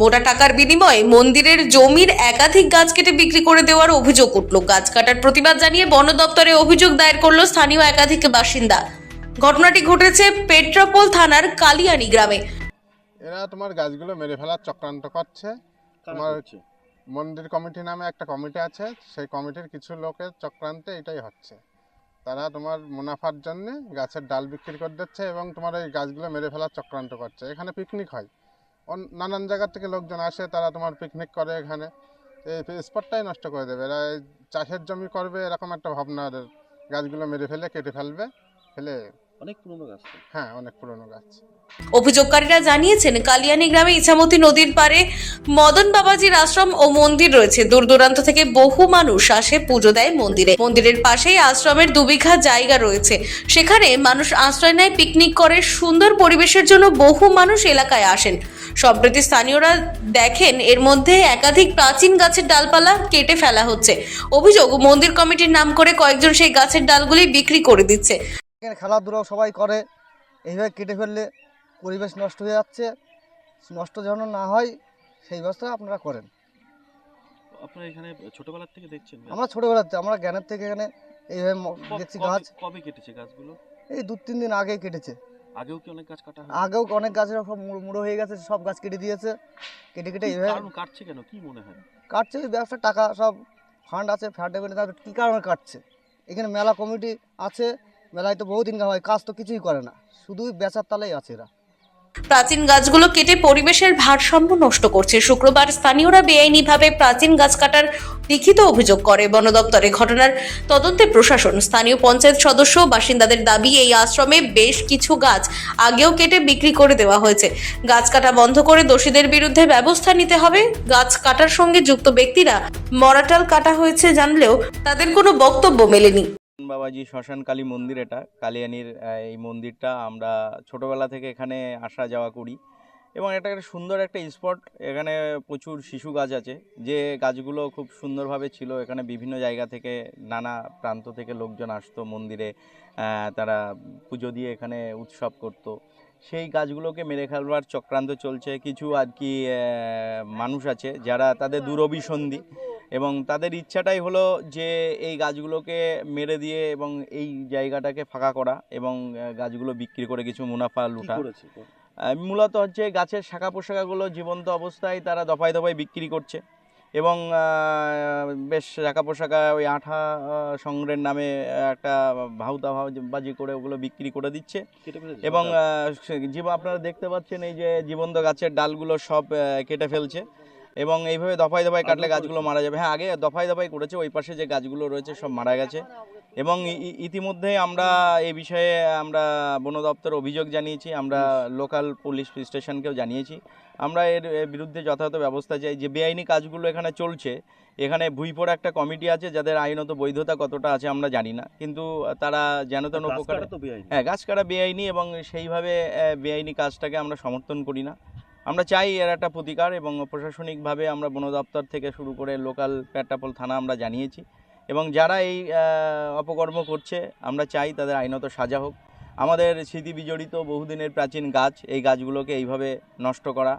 মোটা টাকার বিনিময়ে মন্দিরের জমির একাধিক গাছ কেটে বিক্রি করে দেওয়ার অভিযোগ উঠল। গাছ কাটার প্রতিবাদ জানিয়ে বন দপ্তরে অভিযোগ দায়ের করল স্থানীয় একাধিক বাসিন্দা। ঘটনাটি ঘটেছে পেট্রাপোল থানার কালিয়ানি গ্রামে। এরা তোমার গাছগুলো মেরে ফেলার চক্রান্ত করছে। তোমার মন্দির কমিটি নামে একটা কমিটি আছে সেই কমিটির কিছু লোকের চক্রান্তে এটাই হচ্ছে। তারা তোমার মুনাফার জন্য গাছের ডাল বিক্রি করে দিচ্ছে এবং তোমার এই গাছগুলো মেরে ফেলার চক্রান্ত করছে। এখানে পিকনিক হয়। নানান জায়গা থেকে লোকজন আসে তারা তোমার পিকনিক করে এখানে। এই স্পটটাই নষ্ট করে দেবে। এরা এই চাষের জমি করবে এরকম একটা ভাবনা ওদের। গাছগুলো মেরে ফেলে কেটে ফেলবে ফেলে অনেক পুরনো গাছ হ্যাঁ অনেক পুরনো গাছ। অভিযোগকারীরা জানিয়েছেন কালিয়ানি গ্রামে ইছামতি নদীর পারে মদন বাবাজির আশ্রম ও মন্দির রয়েছে। দূর দূরান্ত থেকে বহু মানুষ আসে পুজো দেয় মন্দিরে। মন্দিরের পাশেই আশ্রমের দুবিঘা জায়গা রয়েছে। সেখানে মানুষ আশ্রয় নেয় পিকনিক করে। সুন্দর পরিবেশের জন্য বহু মানুষ এলাকায় আসেন। সম্প্রতি স্থানীয়রা দেখেন এর মধ্যে একাধিক প্রাচীন গাছের ডালপালা কেটে ফেলা হচ্ছে। অভিযোগ মন্দির কমিটির নাম করে কয়েকজন সেই গাছের ডালগুলি বিক্রি করে দিচ্ছে। এখানে খেলাধুলাও সবাই করে। এইভাবে কেটে ফেললে পরিবেশ নষ্ট হয়ে যাচ্ছে। নষ্ট যেন না হয় সেই ব্যবস্থা আপনারা করেন। আপনারা এখানে ছোটবেলার থেকে দেখছেন? আমরা ছোটোবেলাতে আমরা জ্ঞানের থেকে এখানে এইভাবে দেখছি গাছ। কবে কেটেছে গাছগুলো? এই দু তিন দিন আগে কেটেছে। আগেও কি অনেক গাছ কাটা হয় আগেও অনেক গাছের সব মুড়ো- হয়ে গেছে সব গাছ কেটে দিয়েছে কেটে কেটে কারণ কাটছে কেন? কি মনে হয়? কাটছে ওই ব্যবসার টাকা সব ফান্ড আছে ফান্ডে তাদের কী কারণে কাটছে? এখানে মেলা কমিটি আছে মেলায় তো বহুদিন ইনকাম হয় কাজ তো কিছুই করে না শুধুই বেচার তালেই আছে এরা। প্রাচীন গাছগুলো কেটে পরিবেশের ভারসাম্য নষ্ট করছে। শুক্রবার স্থানীয়রা বেআইনিভাবে প্রাচীন গাছ কাটার লিখিত অভিযোগ করে। বন দপ্তরে ঘটনার তদন্তে প্রশাসন, স্থানীয় পঞ্চায়েত সদস্য বাসিন্দাদের দাবি, এই আশ্রমে বেশ কিছু গাছ আগেও কেটে বিক্রি করে দেওয়া হয়েছে। গাছ কাটা বন্ধ করে দোষীদের বিরুদ্ধে ব্যবস্থা নিতে হবে। গাছ কাটার সঙ্গে যুক্ত ব্যক্তিরা মরাটাল কাটা হয়েছে জানলেও তাদের কোনো বক্তব্য মেলেনি। বাবাজি শ্মশান কালী মন্দির এটা, কালিয়ানির এই মন্দিরটা আমরা ছোটোবেলা থেকে এখানে আসা যাওয়া করি। এবং এটা একটা সুন্দর একটা স্পট, এখানে প্রচুর শিশু গাছ আছে। যে গাছগুলো খুব সুন্দরভাবে ছিল, এখানে বিভিন্ন জায়গা থেকে নানা প্রান্ত থেকে লোকজন আসতো মন্দিরে তারা পুজো দিয়ে এখানে উৎসব করত। সেই গাছগুলোকে মেরে ফেলবার চক্রান্ত চলছে। কিছু আর কি মানুষ আছে যারা তাদের দুরভিসন্ধি এবং তাদের ইচ্ছাটাই হলো যে এই গাছগুলোকে মেরে দিয়ে এবং এই জায়গাটাকে ফাঁকা করা এবং গাছগুলো বিক্রি করে কিছু মুনাফা লুটা। মূলত হচ্ছে গাছের শাখা পোশাকাগুলো জীবন্ত অবস্থায় তারা দফায় দফায় বিক্রি করছে এবং বেশ শাখা পোশাকা ওই আঠা সংগ্রহের নামে একটা ভাউতা বাজি করে ওগুলো বিক্রি করে দিচ্ছে। এবং গাছ? জীব আপনারা দেখতে পাচ্ছেন এই যে জীবন্ত গাছের ডালগুলো সব কেটে ফেলছে। এবং এইভাবে দফায় দফায় কাটলে গাছগুলো মারা যাবে। হ্যাঁ আগে দফায় দফায় করেছে ওই পাশে যে গাছগুলো রয়েছে সব মারা গেছে। এবং ই- ই- ইতিমধ্যেই আমরা এই বিষয়ে আমরা বন দপ্তর অভিযোগ জানিয়েছি আমরা লোকাল পুলিশ স্টেশনকেও জানিয়েছি। আমরা এর বিরুদ্ধে যথাযথ ব্যবস্থা চাই। যে বেআইনি কাজগুলো এখানে চলছে এখানে ভুইপোড় একটা কমিটি আছে যাদের আইনত বৈধতা কতটা আছে আমরা জানি না। কিন্তু তারা যেন তেন উপকার। হ্যাঁ গাছ কাটা বেআইনি এবং সেইভাবে বেআইনি কাজটাকে আমরা সমর্থন করি না। আমরা চাই এর একটা প্রতিকার এবং প্রশাসনিকভাবে আমরা বন দপ্তর থেকে শুরু করে লোকাল পেট্রাপোল থানা আমরা জানিয়েছি। এবং যারা এই অপকর্ম করছে, আমরা চাই তাদের আইনত সাজা হোক। আমাদের স্মৃতিবিজড়িত বহুদিনের প্রাচীন গাছ, এই গাছগুলোকে এইভাবে নষ্ট করা।